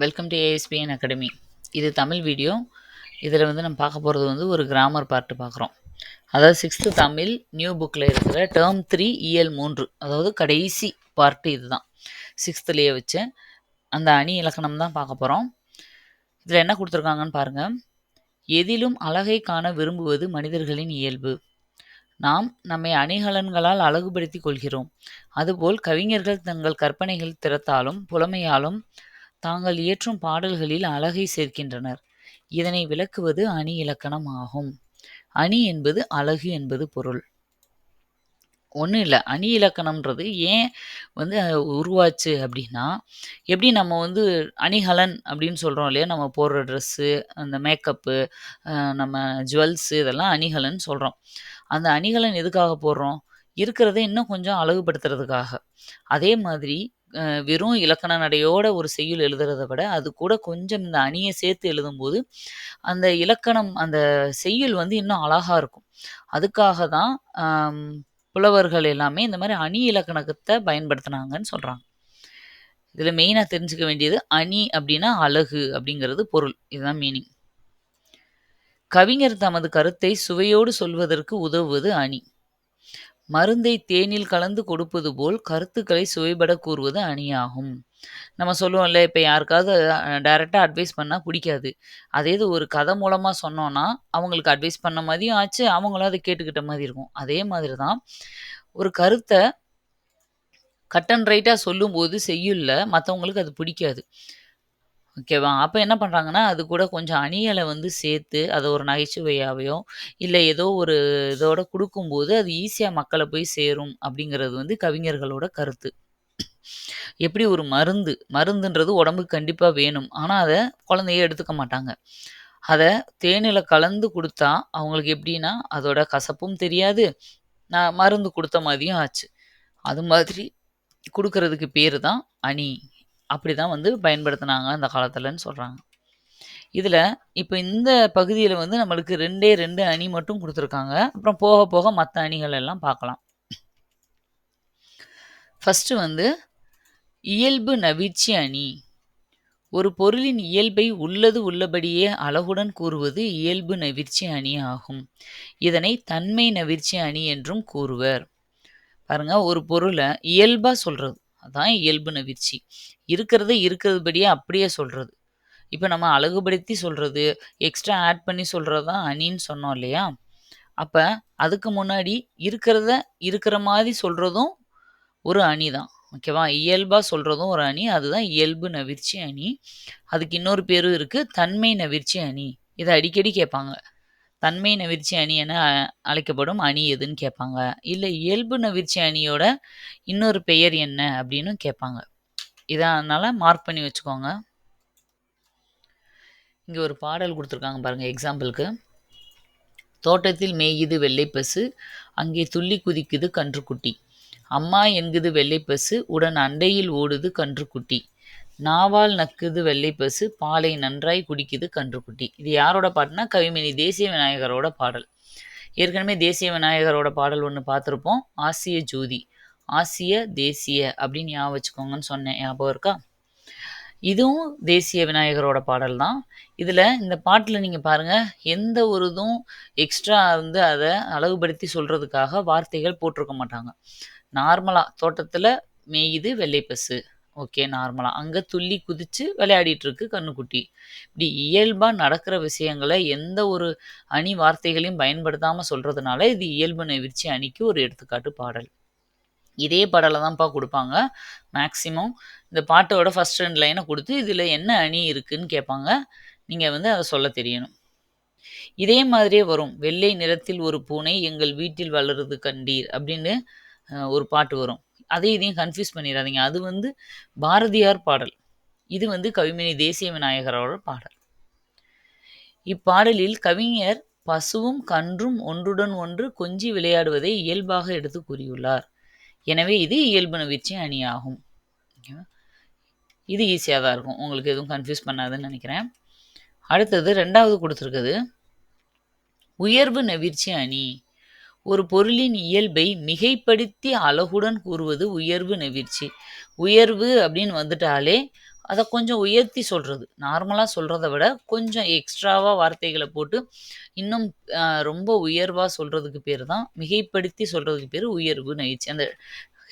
Welcome to ASPN academy இது Tamil video இதில் வந்து நம்ம பார்க்க போகிறது வந்து ஒரு கிராமர் பார்ட்டு பார்க்குறோம். அதாவது சிக்ஸ்த்து தமிழ் நியூ புக்கில் இருக்கிற டேர்ம் த்ரீ இஎல் மூன்று. அதாவது கடைசி பார்ட்டு இதுதான். சிக்ஸ்த்துலேயே வச்சு அந்த அணி இலக்கணம் தான் பார்க்க போகிறோம் இதில் என்ன கொடுத்துருக்காங்கன்னு பாருங்கள் எதிலும் அழகை காண விரும்புவது மனிதர்களின் இயல்பு. நாம் நம்மை அணிகலன்களால் அழகுபடுத்தி கொள்கிறோம். அதுபோல் கவிஞர்கள் தங்கள் கற்பனைகள் திறத்தாலும் புலமையாலும் தாங்கள் இயற்றும் பாடல்களில் அழகை சேர்க்கின்றனர். இதனை விளக்குவது அணி இலக்கணம் ஆகும். அணி என்பது அழகு என்பது பொருள். ஒன்றும் இல்லை அணி இலக்கணம்ன்றது ஏன் வந்து உருவாச்சு அப்படின்னா எப்படி நம்ம வந்து அணிகலன் அப்படின்னு சொல்கிறோம் இல்லையா? நம்ம போடுற ட்ரெஸ்ஸு அந்த மேக்கப்பு நம்ம ஜுவல்ஸு இதெல்லாம் அணிகலன் சொல்கிறோம் அந்த அணிகலன் எதுக்காக போடுறோம்? இருக்கிறத இன்னும் கொஞ்சம் அழகுபடுத்துறதுக்காக. அதே மாதிரி வெறும் இலக்கண நடையோட ஒரு செய்யுள் எழுதுறத விட அது கூட கொஞ்சம் இந்த அணியை சேர்த்து எழுதும்போது அந்த இலக்கணம் அந்த செய்யுள் வந்து இன்னும் அழகா இருக்கும். அதுக்காக தான் புலவர்கள் எல்லாமே இந்த மாதிரி அணி இலக்கணத்தை பயன்படுத்தினாங்கன்னு சொல்கிறாங்க இதில் மெயினாக தெரிஞ்சுக்க வேண்டியது அணி அப்படின்னா அழகு அப்படிங்கிறது பொருள். இதுதான் மீனிங் கவிஞர் தமது கருத்தை சுவையோடு சொல்வதற்கு உதவுவது அணி. மருந்தை தேனில் கலந்து கொடுப்பது போல் கருத்துக்களை சுவைபட கூறுவது அணியாகும். நம்ம சொல்லுவோம்ல இப்போ யாருக்காவது டைரெக்டாக அட்வைஸ் பண்ணால் பிடிக்காது. அதே இது ஒரு கதை மூலமாக சொன்னோன்னா அவங்களுக்கு அட்வைஸ் பண்ண மாதிரியும் ஆச்சு அவங்களும் அதை கேட்டுக்கிட்ட மாதிரி இருக்கும். அதே மாதிரி தான் ஒரு கருத்தை கட் அண்ட் ரைட்டாக சொல்லும்போது செய்யுள்ள மற்றவங்களுக்கு அது பிடிக்காது. ஓகேவா? அப்போ என்ன பண்ணுறாங்கன்னா அது கூட கொஞ்சம் அணிகளை வந்து சேர்த்து அதை ஒரு நகைச்சுவையாவையோ இல்லை ஏதோ ஒரு இதோட கொடுக்கும்போது அது ஈஸியாக மக்களை போய் சேரும் அப்படிங்கிறது வந்து கவிஞர்களோட கருத்து. எப்படி ஒரு மருந்து மருந்துன்றது உடம்புக்கு கண்டிப்பாக வேணும். ஆனால் அதை குழந்தைய எடுத்துக்க மாட்டாங்க. அதை தேனில் கலந்து கொடுத்தா அவங்களுக்கு எப்படின்னா அதோட கசப்பும் தெரியாது. நான் மருந்து கொடுத்த மாதிரியும் ஆச்சு. அது மாதிரி கொடுக்கறதுக்கு பேர் தான் அணி. அப்படி தான் வந்து பயன்படுத்தினாங்க அந்த காலத்தில்னு சொல்கிறாங்க இதில் இப்போ இந்த பகுதியில் வந்து நம்மளுக்கு ரெண்டே ரெண்டு அணி மட்டும் கொடுத்துருக்காங்க. அப்புறம் போக போக மற்ற அணிகள் எல்லாம் பார்க்கலாம். ஃபஸ்ட்டு வந்து இயல்பு நவீர்ச்சி அணி. ஒரு பொருளின் இயல்பை உள்ளது உள்ளபடியே அழகுடன் கூறுவது இயல்பு நவிர்ச்சி அணி ஆகும். இதனை தன்மை நவிர்ச்சி அணி என்றும் கூறுவர். பாருங்க ஒரு பொருளை இயல்பாக சொல்கிறது அதான் இயல்பு நவிர்ச்சி இருக்கிறத இருக்கிறதுபடியே அப்படியே சொல்கிறது இப்போ நம்ம அழகுபடுத்தி சொல்கிறது எக்ஸ்ட்ரா ஆட் பண்ணி சொல்கிறது தான் அணின்னு சொன்னோம் இல்லையா? அப்போ அதுக்கு முன்னாடி இருக்கிறத இருக்கிற மாதிரி சொல்கிறதும் ஒரு அணி தான் ஓகேவா இயல்பாக சொல்கிறதும் ஒரு அணி. அதுதான் இயல்பு நவிர்ச்சி அணி. அதுக்கு இன்னொரு பேரும் இருக்குது தன்மை நவிர்ச்சி அணி. இதை அடிக்கடி கேட்பாங்க. தன்மை நவிர்ச்சி அணி என அழைக்கப்படும் அணி எதுன்னு கேட்பாங்க. இல்லை இயல்பு நவிர்ச்சி அணியோட இன்னொரு பெயர் என்ன அப்படின்னு கேட்பாங்க. இதனால் மார்க் பண்ணி வச்சுக்கோங்க. இங்கே ஒரு பாடல் கொடுத்துருக்காங்க பாருங்கள் எக்ஸாம்பிளுக்கு தோட்டத்தில் மேயுது வெள்ளைப்பசு அங்கே துள்ளி குதிக்குது கன்றுக்குட்டி. அம்மா என்குது வெள்ளைப்பசு உடன் அண்டையில் ஓடுது கன்றுக்குட்டி. நாவால் நக்குது வெள்ளைப்பசு பாலை நன்றாய் குடிக்குது கன்றுக்குட்டி. இது யாரோட பாட்டுனா கவிமணி தேசிய விநாயகரோட பாடல். ஏற்கனவே தேசிய விநாயகரோட பாடல் ஒன்று பார்த்துருப்போம். ஆசிய ஜோதி. ஆசிய தேசிய அப்படின்னு ஞாபகம் வச்சுக்கோங்கன்னு சொன்னேன். ஞாபகம் இருக்கா? இதுவும் தேசிய விநாயகரோட பாடல் தான். இதில் இந்த பாட்டில் நீங்கள் பாருங்கள் எந்த ஒரு இதுவும் எக்ஸ்ட்ரா வந்து அதை அழகுபடுத்தி சொல்கிறதுக்காக வார்த்தைகள் போட்டிருக்க மாட்டாங்க. நார்மலாக தோட்டத்தில் மேயுது வெள்ளைப்பசு ஓகே நார்மலாக அங்கே துள்ளி குதித்து விளையாடிட்டுருக்கு கண்ணுக்குட்டி. இப்படி இயல்பாக நடக்கிற விஷயங்களை எந்த ஒரு அணி வார்த்தைகளையும் பயன்படுத்தாமல் சொல்கிறதுனால இது இயல்பு நெவிர்ச்சி அணிக்கு ஒரு எடுத்துக்காட்டு பாடல். இதே பாடலை தான்ப்பா கொடுப்பாங்க. மேக்ஸிமம் இந்த பாட்டோட ஃபஸ்ட் ரெண்டு லைனை கொடுத்து இதில் என்ன அணி இருக்குதுன்னு கேட்பாங்க. நீங்கள் வந்து அதை சொல்ல தெரியணும். இதே மாதிரியே வரும். வெள்ளை நிறத்தில் ஒரு பூனை எங்கள் வீட்டில் வளருது கண்டீர் அப்படின்னு ஒரு பாட்டு வரும். அதை இதையும் கன்ஃபியூஸ் பண்ணிடாதீங்க. அது வந்து பாரதியார் பாடல். இது வந்து கவிமணி தேசிய விநாயகரோட பாடல். இப்பாடலில் கவிஞர் பசுவும் கன்றும் ஒன்றுடன் ஒன்று கொஞ்சி விளையாடுவதை இயல்பாக எடுத்து கூறியுள்ளார். எனவே இது இயல்பு நவிர்ச்சி அணியாகும். இது ஈஸியாக தான் இருக்கும். உங்களுக்கு எதுவும் கன்ஃபியூஸ் பண்ணாதுன்னு நினைக்கிறேன். அடுத்தது ரெண்டாவது கொடுத்துருக்குது உயர்வு நெவிர்ச்சி அணி. ஒரு பொருளின் இயல்பை மிகைப்படுத்தி அழகுடன் கூறுவது உயர்வு நெவிர்ச்சி உயர்வு அப்படின்னு வந்துட்டாலே அதை கொஞ்சம் உயர்த்தி சொல்கிறது நார்மலாக சொல்கிறத விட கொஞ்சம் எக்ஸ்ட்ராவாக வார்த்தைகளை போட்டு, இன்னும் ரொம்ப உயர்வாக சொல்கிறதுக்கு பேர் தான் மிகைப்படுத்தி சொல்கிறதுக்கு பேர் உயர்வு நெகிழ்ச்சி. அந்த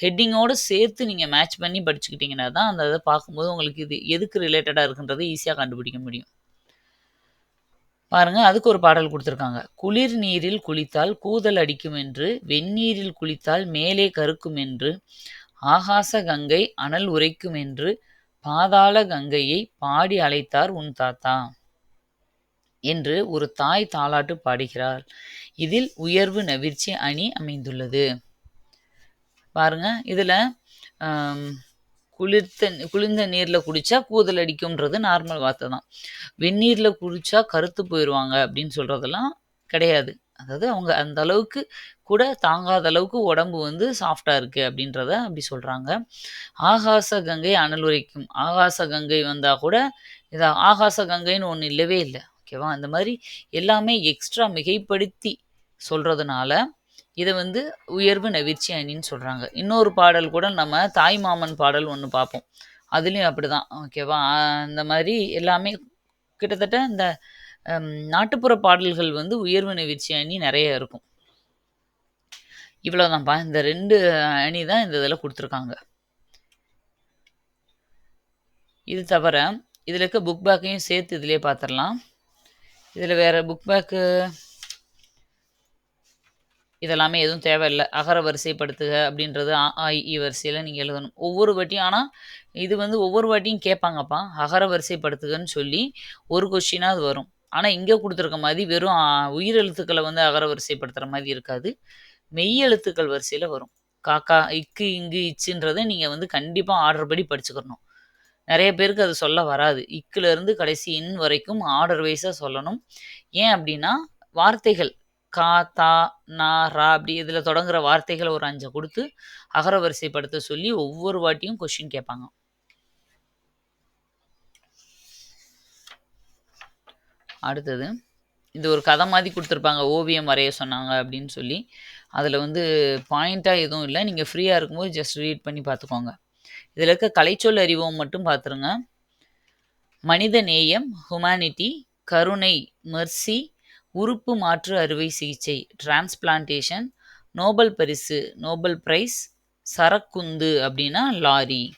ஹெட்டிங்கோட சேர்த்து நீங்கள் மேட்ச் பண்ணி படிச்சுக்கிட்டிங்கன்னா தான், அந்த இதை பார்க்கும்போது உங்களுக்கு இது எதுக்கு ரிலேட்டடாக இருக்குன்றத ஈஸியாக கண்டுபிடிக்க முடியும். பாருங்க, அதுக்கு ஒரு பாடல் கொடுத்துருக்காங்க "குளிர் நீரில் குளித்தால் கூதல் அடிக்குமென்று, வெந்நீரில் குளித்தால் மேலே கருக்குமென்று, ஆகாச கங்கை அனல் உரைக்கும் என்று பாதாள கங்கையை பாடி அழைத்தார் உன் தாத்தா" என்று ஒரு தாய் தாலாட்டு பாடுகிறார் இதில் உயர்வு நவிர்ச்சி அணி அமைந்துள்ளது. பாருங்க, இதில் குளிர்த்த குளிர்ந்த நீரில் குடித்தா கூதல் அடிக்கும்ன்றது நார்மல் வார்த்தை தான். வெந்நீரில் குடித்தா கருத்து போயிடுவாங்க அப்படின்னு சொல்கிறதெல்லாம் கிடையாது. அதாவது அவங்க அந்த அளவுக்கு கூட தாங்காத அளவுக்கு உடம்பு வந்து சாஃப்டாக இருக்குது அப்படின்றத அப்படி சொல்கிறாங்க ஆகாச கங்கை அனல் உரைக்கும். ஆகாச கங்கை வந்தால் கூட, இதாக ஆகாச கங்கைன்னு ஒன்று இல்லவே இல்லை ஓகேவா? அந்த மாதிரி எல்லாமே எக்ஸ்ட்ரா மிகைப்படுத்தி சொல்கிறதுனால இதை வந்து உயர்வு நெவிற்சி அணின்னு சொல்கிறாங்க இன்னொரு பாடல் கூட நம்ம தாய் மாமன் பாடல் ஒன்று பார்ப்போம். அதுலயும் அப்படிதான். ஓகேவா? அந்த மாதிரி எல்லாமே கிட்டத்தட்ட இந்த நாட்டுப்புற பாடல்கள் வந்து உயர்வு நெவிற்சி அணி நிறைய இருக்கும். இவ்வளோதான்ப்பா. இந்த ரெண்டு அணி தான் இந்த இதில் கொடுத்துருக்காங்க இது தவிர, இதில் இருக்க புக் பேக்கையும் சேர்த்து இதிலே பார்த்துடலாம் இதில் வேறு புக் பேக்கு இதெல்லாமே எதுவும் தேவையில்ல. அகர வரிசைப்படுத்துக அப்படின்றது அ, ஆ, இ, ஈ வரிசையில எழுதணும். ஒவ்வொரு வாட்டியும் ஆனால் இது வந்து ஒவ்வொரு வாட்டியும் கேட்பாங்கப்பா. அகர வரிசைப்படுத்துகன்னு சொல்லி ஒரு கொஸ்டினாக அது வரும். ஆனால் இங்கே கொடுத்துருக்க மாதிரி வெறும் உயிரெழுத்துக்களை வந்து அகர வரிசைப்படுத்துகிற மாதிரி இருக்காது. மெய் எழுத்துக்கள் வரும். காக்கா இக்கு, இங்கு, இச்சுன்றதை நீங்கள் வந்து கண்டிப்பாக ஆர்டர் படி படிச்சுக்கணும் நிறைய பேருக்கு அது சொல்ல வராது. இக்குலேருந்து கடைசி இன் வரைக்கும் ஆர்டர் வைஸாக சொல்லணும். ஏன் அப்படின்னா, வார்த்தைகள் கா, தா, நா, ரா அப்படி இதில் தொடங்குற வார்த்தைகளை ஒரு அஞ்சை கொடுத்து அகர வரிசைப்படுத்த சொல்லி ஒவ்வொரு வாட்டியும் கொஷின் கேட்பாங்க. அடுத்தது, இது ஒரு கதை மாதிரி கொடுத்துருப்பாங்க ஓவியம் வரைய சொன்னாங்க அப்படின்னு சொல்லி. அதில் வந்து பாயிண்ட்டாக எதுவும் இல்லை நீங்கள் ஃப்ரீயாக இருக்கும்போது ஜஸ்ட் ரீட் பண்ணி பார்த்துக்கோங்க. இதில் இருக்க கலைச்சொல் அறிவோம் மட்டும் பார்த்துருங்க. மனித நேயம் ஹுமானிட்டி கருணை மெர்சி, உறுப்பு மாற்று அறுவை சிகிச்சை டிரான்ஸ்பிளான்டேஷன், நோபல் பரிசு நோபல் பிரைஸ், சரக்குந்து அப்படின்னா லாரி.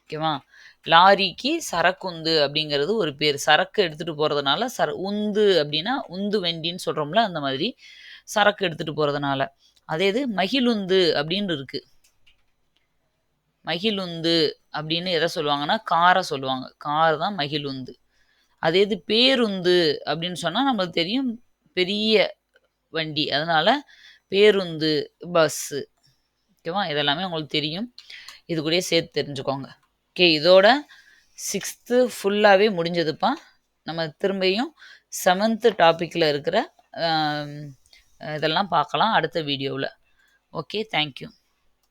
ஓகேவா? லாரிக்கு சரக்குந்து அப்படிங்கிறது ஒரு பேர் சரக்கு எடுத்துகிட்டு போகிறதுனால சர உந்து அப்படின்னா உந்து வண்டின்னு சொல்கிறோம்ல அந்த மாதிரி சரக்கு எடுத்துகிட்டு போகிறதுனால அதே இது மகிழுந்து அப்படின்னு இருக்கு. மகிழுந்து அப்படின்னு எதை சொல்லுவாங்கன்னா, காரை சொல்லுவாங்க. கார் தான் மகிழுந்து. அதே இது பேருந்து அப்படின்னு சொன்னால் நம்மளுக்கு தெரியும் பெரிய வண்டி. அதனால் பேருந்து, பஸ்ஸு. ஓகேவா? இதெல்லாமே உங்களுக்கு தெரியும். இது கூடயே சேர்த்து தெரிஞ்சுக்கோங்க. ஓகே. இதோட சிக்ஸ்த்து ஃபுல்லாகவே முடிஞ்சதுப்பா. நம்ம திரும்பியும் செவன்த்து டாப்பிக்கில் இருக்கிற இதெல்லாம் பார்க்கலாம் அடுத்த வீடியோவில் ஓகே. Thank you.